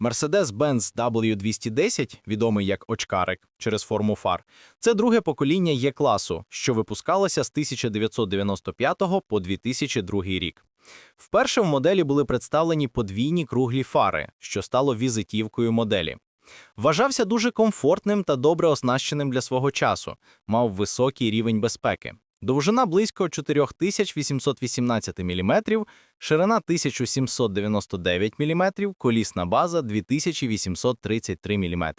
Mercedes-Benz W210, відомий як очкарик через форму фар, це друге покоління Є-класу, що випускалося з 1995 по 2002 рік. Вперше в моделі були представлені подвійні круглі фари, що стало візитівкою моделі. Вважався дуже комфортним та добре оснащеним для свого часу, мав високий рівень безпеки. Довжина близько 4818 мм, ширина 1799 мм, колісна база 2833 мм.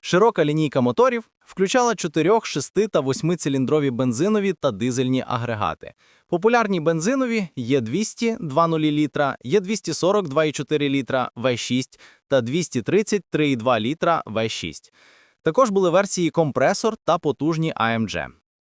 Широка лінійка моторів включала 4, 6 та 8-циліндрові бензинові та дизельні агрегати. Популярні бензинові є 200 2,0 літра, є 240 2,4 літра V6 та 230 3,2 літра V6. Також були версії компресор та потужні AMG.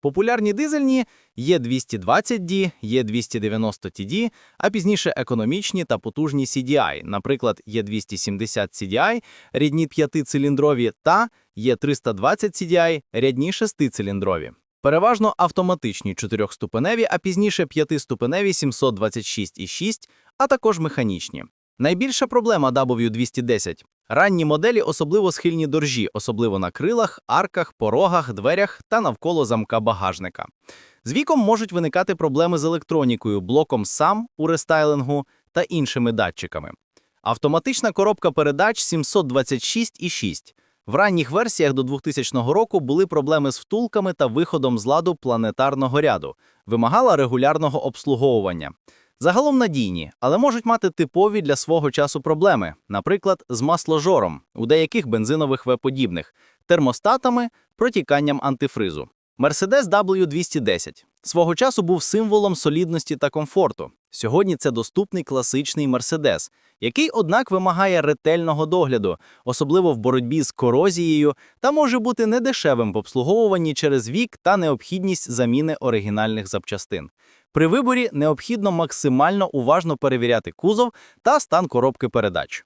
Популярні дизельні є 220D, є 290TD, а пізніше економічні та потужні CDI, наприклад, є 270 CDI, рідні 5-циліндрові та є 320 CDI, рядні 6-циліндрові. Переважно автоматичні 4-ступеневі, а пізніше 5-ступеневі 726,6, а також механічні. Найбільша проблема W210 – ранні моделі особливо схильні до ржі, особливо на крилах, арках, порогах, дверях та навколо замка багажника. З віком можуть виникати проблеми з електронікою, блоком сам у рестайлингу та іншими датчиками. Автоматична коробка передач 726,6. В ранніх версіях до 2000 року були проблеми з втулками та виходом з ладу планетарного ряду, вимагала регулярного обслуговування. Загалом надійні, але можуть мати типові для свого часу проблеми, наприклад, з масложором у деяких бензинових В-подібних, термостатами, протіканням антифризу. Mercedes W210 свого часу був символом солідності та комфорту. Сьогодні це доступний класичний Mercedes, який, однак, вимагає ретельного догляду, особливо в боротьбі з корозією, та може бути недешевим в обслуговуванні через вік та необхідність заміни оригінальних запчастин. При виборі необхідно максимально уважно перевіряти кузов та стан коробки передач.